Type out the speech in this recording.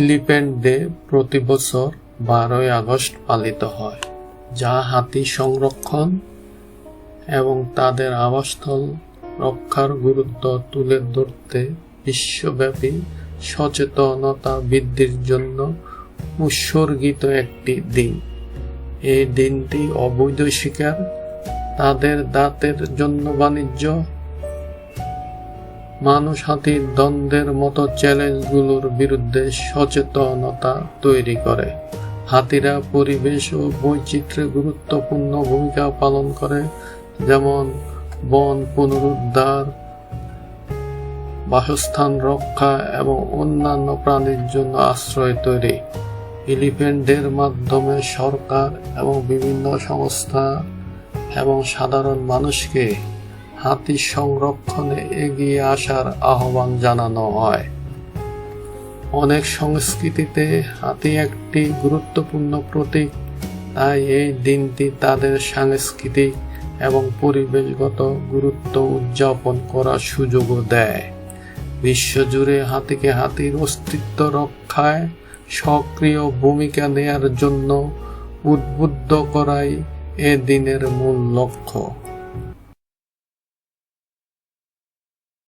Elephant day প্রতি বছর বারোই আগস্ট পালিত হয়, যা হাতি সংরক্ষণ এবং তাদের আবাসস্থল রক্ষার গুরুত্ব তুলে ধরতে বিশ্বব্যাপী সচেতনতা বৃদ্ধির জন্য উৎসর্গিত একটি দিন। এই দিনটি অবৈধ শিকার, তাদের দাঁতের জন্য বাণিজ্য মানুষ হাতির দ্বন্দ্বের মতো চ্যালেঞ্জগুলোর বিরুদ্ধে সচেতনতা তৈরি করে। হাতিরা পরিবেশ ও বৈচিত্র্যে গুরুত্বপূর্ণ ভূমিকা পালন করে, যেমন বন পুনরুদ্ধার, বাসস্থান রক্ষা এবং অন্যান্য প্রাণীর জন্য আশ্রয় তৈরি। এলিফ্যান্টের মাধ্যমে সরকার এবং বিভিন্ন সংস্থা এবং সাধারণ মানুষকে হাতি সংরক্ষণে এগিয়ে আসার আহ্বান জানানো হয়। অনেক সংস্কৃতিতে হাতি একটি গুরুত্বপূর্ণ প্রতীক, তাই এই দিনটি তাদের সাংস্কৃতিক এবং পরিবেশগত গুরুত্ব উদযাপন করার সুযোগও দেয়। বিশ্বজুড়ে হাতিকে হাতির অস্তিত্ব রক্ষায় সক্রিয় ভূমিকা নেয়ার জন্য উদ্বুদ্ধ করাই এ দিনের মূল লক্ষ্য।